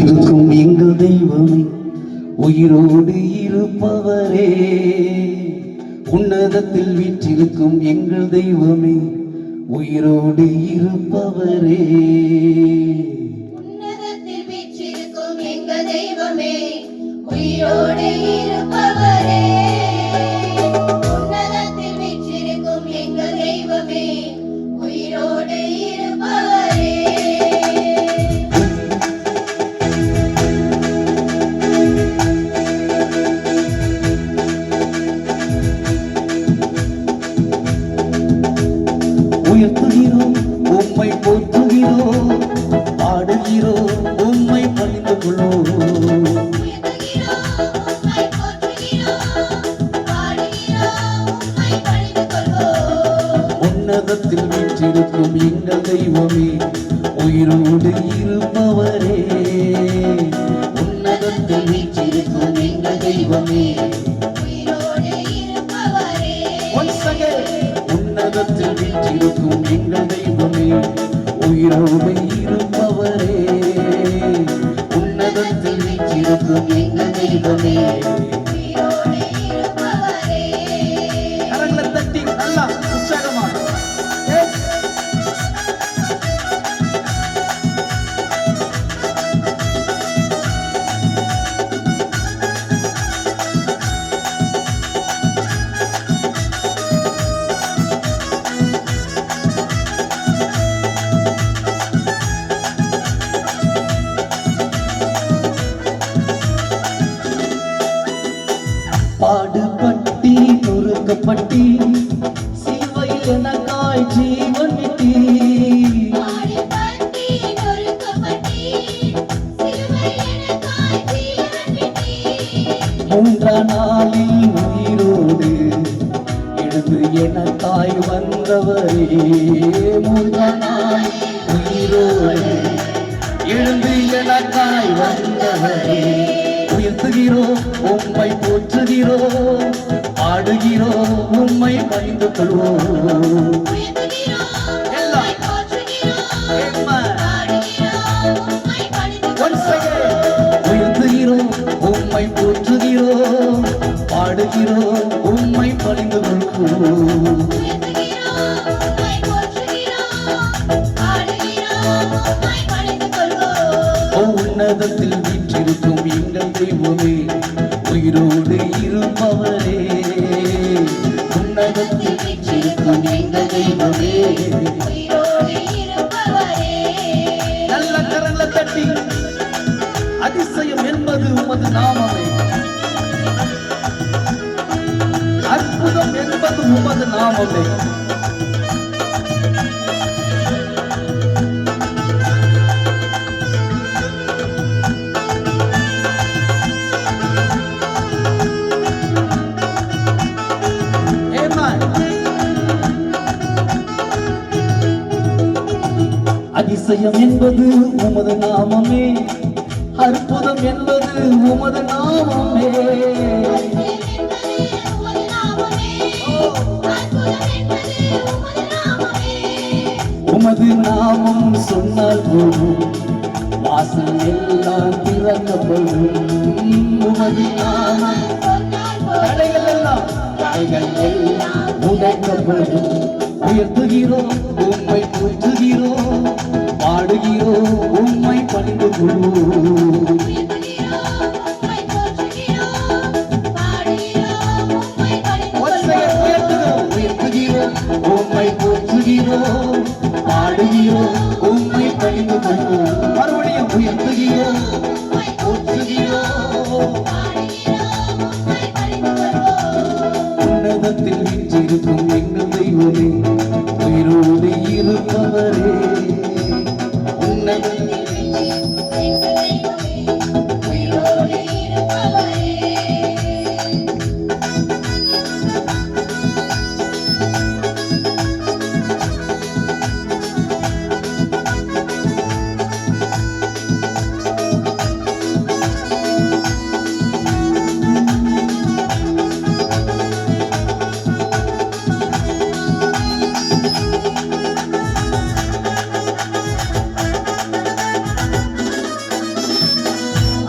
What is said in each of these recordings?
இருக்கும் எங்கள் தெய்வமே உயிரோடு இருப்பவரே. உன்னதத்தில் வீற்றிருக்கும் எங்கள் தெய்வமே உயிரோடு இருப்பவரே. உயிரோடு இருப்பவரே. உன்னதத்தில் வீற்றிருக்கும் எங்கள் தெய்வமே உயிரோடு போற்றுகிறோம், உன்னதத்தில் வீற்றிருக்கும் எங்கள் தெய்வமே உயிரோடு இருப்பவரே. உன்னதத்தில் வீற்றிருக்கும் எங்கள் தெய்வமே. உன்னதத்தில் வீற்றிருக்கும் எங்கள் தெய்வமே உயிரோடு எங்கள் நொறுக்கப்பட்டி சிலுவையில் எனக்காய் ஜீவன் விட்டி. மூன்றாம் நாளில் உயிரோடு எழுந்து எனக்காய் வந்தவரே. மூன்றாம் நாள் உயிரோடு எழுந்து எனக்காய் வந்தவரே. உயர்த்துகிறோம் உம்மை போற்றுகிறோம். ஆடுகிறோம் உண்மை பணிந்து கொள்வோம். உயர்த்துகிறோம், பாடுகிறோம், உம்மை பணிந்து கொள்வோம். உயர்த்துகிறோம் உம்மை போற்றுகிறோம். பாடுகிறோம் பணிந்து கொள்வோம். உன்னதத்தில் வீற்றிருக்கும் எங்கள் தெய்வமே உயிரோடு இருப்பவரே. எங்கள் தெய்வமே உயிரோடு இருப்பவரே. நல்ல கரங்களை தட்டி அதிசயம் என்பது உமது நாமமே அற்புதம் என்பது உமது நாமமே அதிசயம் என்பது உமது நாமமே. அற்புதம் என்பது உமது நாமமே. உமது நாமம் சொன்னால் போதும். வாசல் எல்லாம் திறக்கப்படும். உமது நாமம் தடைகள் எல்லாம் தடைகள் எல்லாம் உடைக்கப்படும். உயர்த்துகிறோம் உண்மை போற்றுகிறோம் பாடுகிறோம். உண்மை பணிந்து கொள்வோம். உண்மை உம்மை போற்றுகிறோம், பாடுகிறோம், உம்மை பணிந்து கொள்வோம். மறுபடியும் உயர்த்துகிறோம், போற்றுகிறோம். உன்னதத்தில் வீற்றிருக்கும் எங்கள் தெய்வமே உயிரோடு இருப்பவரே. Thank you.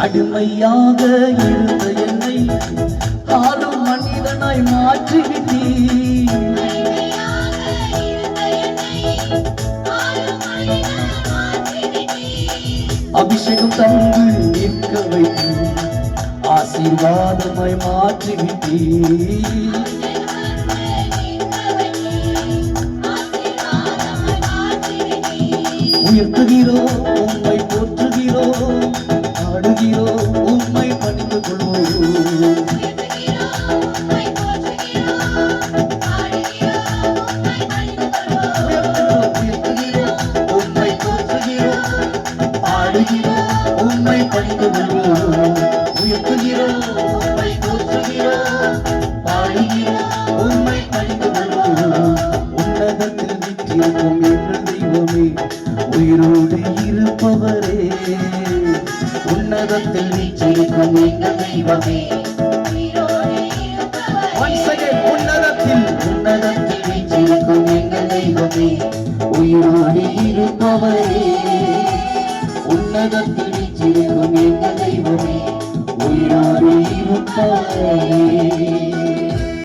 அடிமையாக இருந்த என்னை ஆளும் மனிதனாய் மாற்றிவிட்டீர். அபிஷேகம் தந்து நிற்க வைத்து ஆசீர்வாதமாய் மாற்றிவிட்டீர். உயர்த்துகிறோம் போற்றுகிறோம் ஆடுகிறோம் உம்மை பணிந்து கொள்வோம் உயர்த்துகிறோம், பணிந்து கொள்வோம். உயர்த்துகிறோம், போற்றுகிறோம், பணிந்து கொள்வோம். உன்னதத்தில் தெய்வமே உயிரோடு இருப்பவரே உன்னதத்தில் வீச்சிருக்கும் எங்கள் தெய்வமே. உன்னதத்தில். உன்னதத்தில் வீச்சிருக்கும் எங்கள் தெய்வமே. உயிரோடு இருப்பவரே. உன்னதத்தில் வீச்சிருக்கும் எங்கள் தெய்வமே. உயிரோடு இருப்பவரே.